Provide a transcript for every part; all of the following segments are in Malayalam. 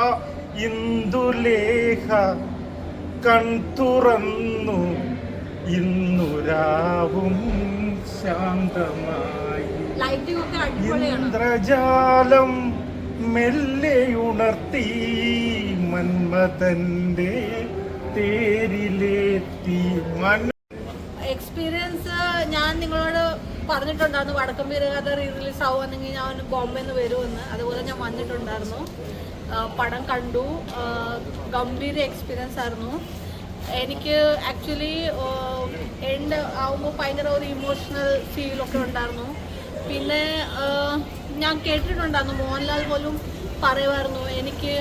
ആ ഇന്ദുലേഖ കൺ തുറന്നു. ഇന്നുരാവും ശാന്തമായി. ഇന്ദ്രജാലം മെല്ലെയുണർത്തി മന്മഥന്റെ തേരിലേറ്റി മൻ എക്സ്പീരിയൻസ് ഞാൻ നിങ്ങളോട് പറഞ്ഞിട്ടുണ്ടായിരുന്നു വടക്കം വീരകഥ റീ റിലീസ് ആവുകയാണെങ്കിൽ ഞാൻ ബോംബെ നിന്ന് വരുമെന്ന്. അതുപോലെ ഞാൻ വന്നിട്ടുണ്ടായിരുന്നു. പടം കണ്ടു. ഗംഭീര എക്സ്പീരിയൻസ് ആയിരുന്നു. എനിക്ക് ആക്ച്വലി എൻഡ് ആവുമ്പോൾ ഭയങ്കര ഒരു ഇമോഷണൽ ഫീലൊക്കെ ഉണ്ടായിരുന്നു. പിന്നെ ഞാൻ കേട്ടിട്ടുണ്ടായിരുന്നു. മോഹൻലാൽ പോലും പറയുമായിരുന്നു എനിക്ക്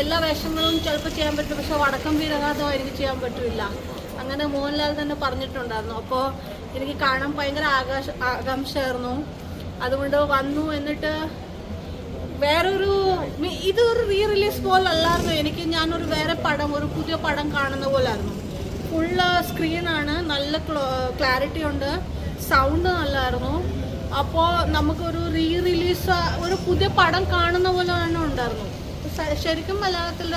എല്ലാ വേഷങ്ങളും ചിലപ്പോൾ ചെയ്യാൻ പറ്റും പക്ഷെ വടക്കം വീരഗാഥം എനിക്ക് ചെയ്യാൻ പറ്റില്ല. അങ്ങനെ മോഹൻലാൽ തന്നെ പറഞ്ഞിട്ടുണ്ടായിരുന്നു. അപ്പോൾ എനിക്ക് കാണാൻ ഭയങ്കര ആകാശ ആകാംക്ഷയായിരുന്നു. അതുകൊണ്ട് വന്നു എന്നിട്ട് വേറൊരു ഇതൊരു റീ റിലീസ് പോലല്ലായിരുന്നു. എനിക്ക് ഞാനൊരു വേറെ പടം ഒരു പുതിയ പടം കാണുന്ന പോലായിരുന്നു. ഫുള്ള് സ്ക്രീനാണ് നല്ല ക്ലാരിറ്റി ഉണ്ട്. സൗണ്ട് നല്ലായിരുന്നു. അപ്പോൾ നമുക്കൊരു റീ റിലീസ് ഒരു പുതിയ പടം കാണുന്ന പോലെ തന്നെ ഉണ്ടായിരുന്നു ശരിക്കും മലയാളത്തിൽ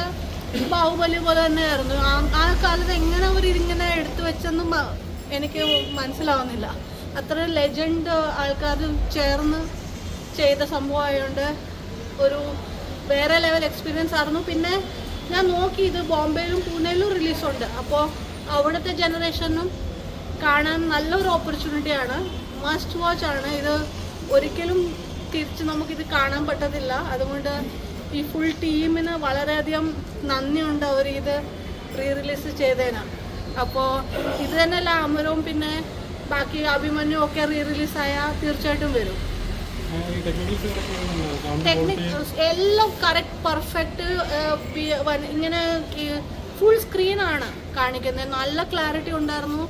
ബാഹുബലി പോലെ തന്നെയായിരുന്നു. ആ കാലത്ത് എങ്ങനെ അവർ ഇതിങ്ങനെ എടുത്തു വെച്ചെന്നും എനിക്ക് മനസ്സിലാവുന്നില്ല. അത്ര ലെജൻഡ് ആൾക്കാർ ചേർന്ന് ചെയ്ത സംഭവമായതുകൊണ്ട് ഒരു വേറെ ലെവൽ എക്സ്പീരിയൻസ് ആയിരുന്നു. പിന്നെ ഞാൻ നോക്കി ഇത് ബോംബെയിലും പൂനെയിലും റിലീസുണ്ട് അപ്പോൾ അവിടുത്തെ ജനറേഷനും കാണാൻ നല്ലൊരു ഓപ്പർച്യൂണിറ്റിയാണ് മസ്റ്റ് വാച്ച് ആണ്. ഇത് ഒരിക്കലും തിരിച്ച് നമുക്കിത് കാണാൻ പറ്റത്തില്ല. അതുകൊണ്ട് ഈ ഫുൾ ടീമിന് വളരെയധികം നന്ദിയുണ്ട് അവർ ഇത് റീ റിലീസ് ചെയ്തതിന് അപ്പോൾ ഇത് തന്നെയല്ല അമരവും പിന്നെ ബാക്കി അഭിമന്യു ഒക്കെ റീ റിലീസായാൽ തീർച്ചയായിട്ടും വരും. ടെക്നിക് എല്ലാം കറക്റ്റ് പെർഫെക്റ്റ് ഇങ്ങനെ ഫുൾ സ്ക്രീനാണ് കാണിക്കുന്നത്. നല്ല ക്ലാരിറ്റി ഉണ്ടായിരുന്നു.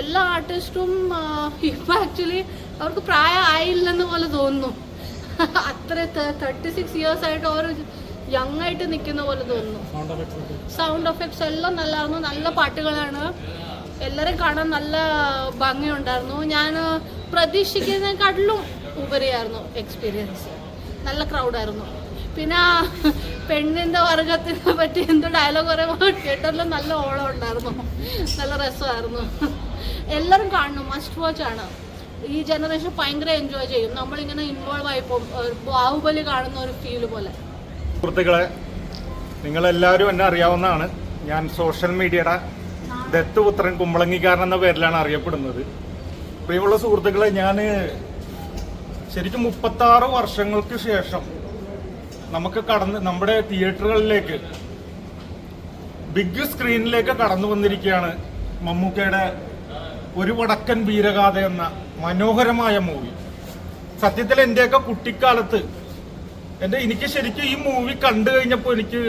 എല്ലാ ആർട്ടിസ്റ്റും ഇപ്പം ആക്ച്വലി അവർക്ക് പ്രായം ആയില്ലെന്ന് പോലെ തോന്നുന്നു. അത്ര തേർട്ടി സിക്സ് ഇയേഴ്സ് ആയിട്ട് അവർ യങ് ആയിട്ട് നിൽക്കുന്ന പോലെ തോന്നുന്നു. സൗണ്ട് എഫക്ട്സ് എല്ലാം നല്ലായിരുന്നു. നല്ല പാട്ടുകളാണ്. എല്ലാവരും കാണാൻ നല്ല ഭംഗിയുണ്ടായിരുന്നു. ഞാൻ പ്രതീക്ഷിക്കുന്നതിനെക്കാട്ടിലും ഉപരിയായിരുന്നു എക്സ്പീരിയൻസ് നല്ല ക്രൗഡായിരുന്നു പിന്നെ പെണ്ണിന്റെ വർഗത്തിനെ പറ്റി എന്തോ ഡയലോഗ് പറയുമ്പോൾ കേട്ടല്ലോ നല്ല ഓളം ഉണ്ടായിരുന്നു. നല്ല രസമായിരുന്നു. എല്ലാവരും കാണണം മസ്റ്റ് വാച്ച് ആണ്. ഈ ജനറേഷൻ ഭയങ്കര എൻജോയ് ചെയ്യും. നമ്മളിങ്ങനെ ഇൻവോൾവ് ആയിപ്പോൾ ബാഹുബലി കാണുന്ന ഒരു ഫീൽ പോലെ. സുഹൃത്തുക്കളെ നിങ്ങളെല്ലാവരും എന്നെ അറിയാവുന്നതാണ്. ഞാൻ സോഷ്യൽ മീഡിയയുടെ ദത്തുപുത്രൻ കുമ്പളങ്ങിക്കാരൻ എന്ന പേരിലാണ് അറിയപ്പെടുന്നത്. പ്രിയമുള്ള സുഹൃത്തുക്കളെ ഞാൻ ശരിക്കും മുപ്പത്താറ് വർഷങ്ങൾക്ക് ശേഷം നമുക്ക് കടന്ന് നമ്മുടെ തിയേറ്ററുകളിലേക്ക് ബിഗ് സ്ക്രീനിലേക്ക് കടന്നു വന്നിരിക്കുകയാണ് മമ്മൂക്കയുടെ ഒരു വടക്കൻ വീരഗാഥ എന്ന മനോഹരമായ മൂവി. സത്യത്തിൽ എന്റെയൊക്കെ കുട്ടിക്കാലത്ത് എന്റെ എനിക്ക് ശരിക്കും ഈ മൂവി കണ്ടു കഴിഞ്ഞപ്പോൾ എനിക്ക്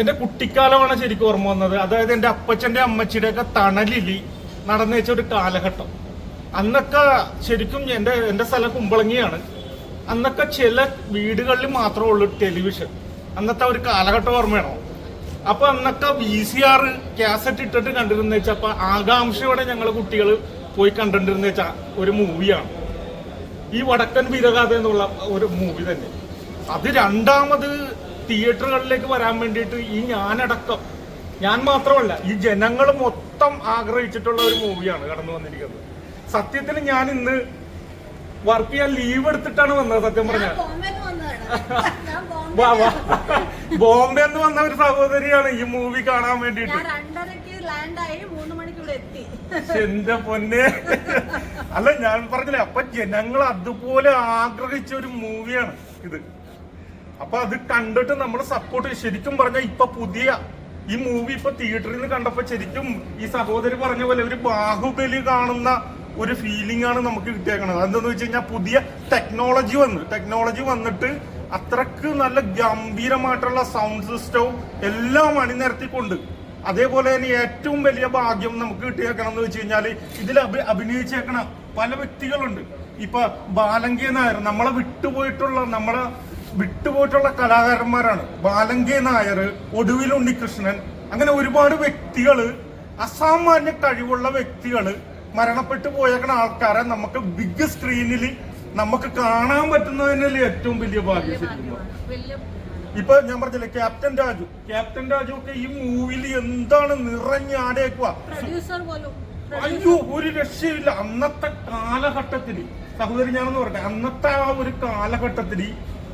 എന്റെ കുട്ടിക്കാലമാണ് ശരിക്കും ഓർമ്മ വന്നത്. അതായത് എന്റെ അപ്പച്ചന്റെ അമ്മച്ചിയുടെ ഒക്കെ തണലിലി നടന്നു വെച്ച ഒരു കാലഘട്ടം. അന്നൊക്കെ ശരിക്കും എന്റെ എന്റെ സ്ഥലം കുമ്പളങ്ങിയാണ്. അന്നൊക്കെ ചില വീടുകളിൽ മാത്രമേ ഉള്ളൂ ടെലിവിഷൻ അന്നത്തെ ഒരു കാലഘട്ടം ഓർമ്മയാണോ? അപ്പൊ അന്നൊക്കെ വി സി ആർ കാസറ്റ് ഇട്ടിട്ട് കണ്ടിരുന്ന വെച്ചാൽ ആകാംക്ഷയോടെ ഞങ്ങൾ കുട്ടികൾ പോയി കണ്ടിരുന്ന വെച്ചാൽ ഒരു മൂവിയാണ് ഈ വടക്കൻ വീരഗാഥ എന്നുള്ള ഒരു മൂവി തന്നെ. അത് രണ്ടാമത് തിയേറ്ററുകളിലേക്ക് വരാൻ വേണ്ടിയിട്ട് ഈ ഞാനടക്കം ഞാൻ മാത്രമല്ല ഈ ജനങ്ങൾ മൊത്തം ആഗ്രഹിച്ചിട്ടുള്ള ഒരു മൂവിയാണ് കടന്നു വന്നിരിക്കുന്നത്. സത്യത്തിൽ ഞാൻ ഇന്ന് വർക്ക് ചെയ്യാൻ ലീവ് എടുത്തിട്ടാണ് വന്നത് സത്യം പറഞ്ഞാൽ. ബോംബെ എന്ന് വന്ന ഒരു സഹോദരിയാണ് ഈ മൂവി കാണാൻ വേണ്ടിട്ട് ലാൻഡായി മൂന്ന് എന്റെ പൊന്നെ? അല്ല ഞാൻ പറഞ്ഞില്ലേ അപ്പൊ ജനങ്ങൾ അതുപോലെ ആഗ്രഹിച്ച ഒരു മൂവിയാണ് ഇത്. അപ്പൊ അത് കണ്ടിട്ട് നമ്മൾ സപ്പോർട്ട് ശരിക്കും പറഞ്ഞാൽ ഇപ്പൊ പുതിയ ഈ മൂവി ഇപ്പൊ തിയേറ്ററിൽ നിന്ന് കണ്ടപ്പോ ശരിക്കും ഈ സഹോദരി പറഞ്ഞ പോലെ ഒരു ബാഹുബലി കാണുന്ന ഒരു ഫീലിംഗ് ആണ് നമുക്ക് കിട്ടിയേക്കണത്. എന്താന്ന് വെച്ച് കഴിഞ്ഞാൽ പുതിയ ടെക്നോളജി വന്ന്. ടെക്നോളജി വന്നിട്ട് അത്രയ്ക്ക് നല്ല ഗംഭീരമായിട്ടുള്ള സൗണ്ട് സിസ്റ്റവും എല്ലാം അണിനിരത്തിക്കൊണ്ട് അതേപോലെ തന്നെ ഏറ്റവും വലിയ ഭാഗ്യം നമുക്ക് കിട്ടിയേക്കണം എന്ന് വെച്ച് കഴിഞ്ഞാൽ ഇതിൽ അഭി അഭിനയിച്ചേക്കണ പല വ്യക്തികളുണ്ട്. ഇപ്പൊ ബാലങ്കി നായർ നമ്മളെ വിട്ടുപോയിട്ടുള്ള നമ്മളെ വിട്ടുപോയിട്ടുള്ള കലാകാരന്മാരാണ്. ബാലങ്കി നായർ ഒടുവിൽ ഉണ്ണികൃഷ്ണൻ അങ്ങനെ ഒരുപാട് വ്യക്തികൾ അസാമാന്യ കഴിവുള്ള വ്യക്തികൾ മരണപ്പെട്ടു പോയേക്കണ ആൾക്കാരെ നമുക്ക് ബിഗ് സ്ക്രീനിൽ നമുക്ക് കാണാൻ പറ്റുന്നതിനല്ലേ ഏറ്റവും വലിയ ഭാഗ്യം ഇപ്പൊ ഞാൻ പറഞ്ഞില്ലേ ക്യാപ്റ്റൻ രാജു. ക്യാപ്റ്റൻ രാജു ഒക്കെ ഈ മൂവിയിൽ എന്താണ് നിറഞ്ഞാടേക്കുക അയ്യോ ഒരു രക്ഷയില്ല. അന്നത്തെ കാലഘട്ടത്തിൽ സഹോദരി ഞാനെന്ന് പറയട്ടെ അന്നത്തെ ആ ഒരു കാലഘട്ടത്തിൽ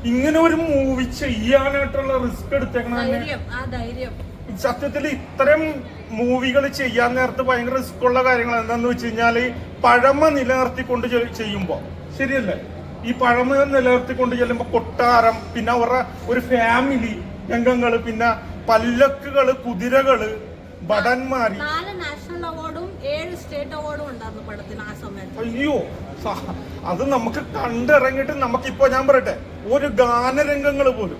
ഇങ്ങനെ ഒരു മൂവി ചെയ്യാനായിട്ടുള്ള റിസ്ക് എടുത്തേക്കണ സത്യത്തിൽ ഇത്തരം മൂവികൾ ചെയ്യാൻ നേരത്തെ ഭയങ്കര റിസ്ക് ഉള്ള കാര്യങ്ങൾ എന്താന്ന് വെച്ച് കഴിഞ്ഞാൽ പഴമ നിലനിർത്തിക്കൊണ്ട് ചെയ്യുമ്പോ. ശരിയല്ലേ? ഈ പഴമ നിലനിർത്തിക്കൊണ്ട് ചെല്ലുമ്പോ കൊട്ടാരം പിന്നെ അവരുടെ ഒരു ഫാമിലി രംഗങ്ങൾ പിന്നെ പല്ലക്കുകൾ കുതിരകൾ ഭടന്മാര്. നാല് നാഷണൽ അവാർഡും ഏഴ് സ്റ്റേറ്റ് അവാർഡും ഉണ്ടായിരുന്നു പടത്തിന് ആ സമയത്ത്. അയ്യോ അത് നമുക്ക് കണ്ടിറങ്ങിയിട്ട് നമുക്കിപ്പോ ഞാൻ പറയട്ടെ ഒരു ഗാനരംഗങ്ങൾ പോലും.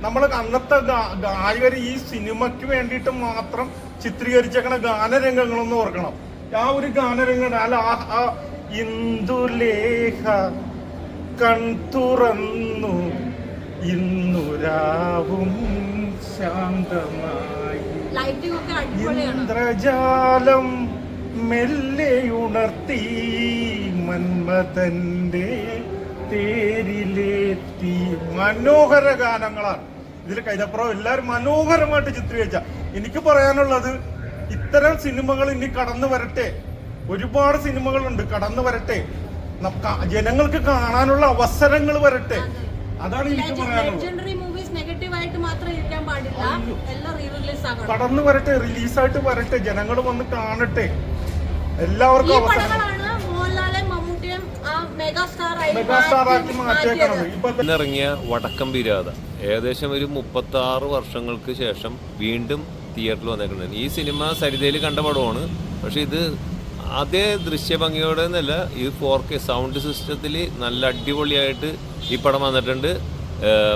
നമ്മൾ അന്നത്തെ ഗായകർ ഈ സിനിമയ്ക്ക് വേണ്ടിയിട്ട് മാത്രം ചിത്രീകരിച്ചേക്കണ ഗാനരംഗങ്ങളൊന്നും ഓർക്കണം. ആ ഒരു ഗാനരംഗം അല്ല ആ- ആ ഇന്ദുലേഖ കൺ തുറന്നു. ഇന്നുരാവും ശാന്തമായി. ഇന്ദ്രജാലം മെല്ലെ ഉണർത്തി മന്മതന്റെ തേരിലേത്തി മന്മഥന്റെ തേരിലെത്തി. മനോഹര ഗാനങ്ങളാണ്. ഇതിൽ കൈതപ്പുറം എല്ലാവരും മനോഹരമായിട്ട് ചിത്രീകരിച്ച. എനിക്ക് പറയാനുള്ളത് ഇത്തരം സിനിമകൾ ഇനി കടന്നു വരട്ടെ. ഒരുപാട് സിനിമകളുണ്ട് കടന്നു വരട്ടെ. ജനങ്ങൾക്ക് കാണാനുള്ള അവസരങ്ങൾ വരട്ടെ. അതാണ് എനിക്ക് പറയാനുള്ളത്. ലെജൻഡറി മൂവീസ് നെഗറ്റീവ് മാത്രം ഇരിക്കാൻ പാടില്ല. എല്ലാം റിലീസ് ആകണം. കടന്നു വരട്ടെ റിലീസായിട്ട് വരട്ടെ ജനങ്ങൾ വന്ന് കാണട്ടെ. എല്ലാവർക്കും അവസരം. ഇന്നിറങ്ങിയ വടക്കം വിരാത. ഏകദേശം ഒരു മുപ്പത്തി ആറ് വർഷങ്ങൾക്ക് ശേഷം വീണ്ടും തിയേറ്ററിൽ വന്നേക്കുന്നത് ഈ സിനിമ സരിതയിൽ കണ്ട പടമാണ്. പക്ഷെ ഇത് അതേ ദൃശ്യഭംഗിയോടെ എന്നല്ല ഈ ഫോർ കെ സൗണ്ട് സിസ്റ്റത്തിൽ നല്ല അടിപൊളിയായിട്ട് ഈ പടം വന്നിട്ടുണ്ട്.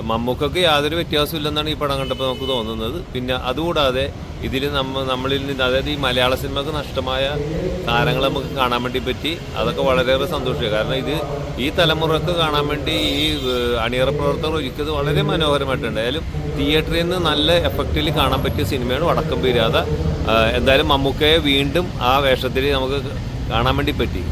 മമ്മൂക്കൊക്കെ യാതൊരു വ്യത്യാസവും ഇല്ലെന്നാണ് ഈ പടം കണ്ടപ്പോൾ നമുക്ക് തോന്നുന്നത്. പിന്നെ അതുകൂടാതെ ഇതിൽ നമ്മ നമ്മളിൽ നിന്ന് അതായത് ഈ മലയാള സിനിമക്ക് നഷ്ടമായ താരങ്ങൾ നമുക്ക് കാണാൻ വേണ്ടി പറ്റി. അതൊക്കെ വളരെയേറെ സന്തോഷമായി. കാരണം ഇത് ഈ തലമുറയ്ക്ക് കാണാൻ വേണ്ടി ഈ അണിയറ പ്രവർത്തകർ ഒരുക്കിയത് വളരെ മനോഹരമായിട്ടുണ്ട്. ഏതായാലും തിയേറ്ററിൽ നിന്ന് നല്ല എഫക്റ്റിൽ കാണാൻ പറ്റിയ സിനിമയാണ് വടക്കം ഏഹ്, എന്തായാലും മമ്മൂക്കയെ വീണ്ടും ആ വേഷത്തിൽ നമുക്ക് കാണാൻ വേണ്ടി പറ്റി.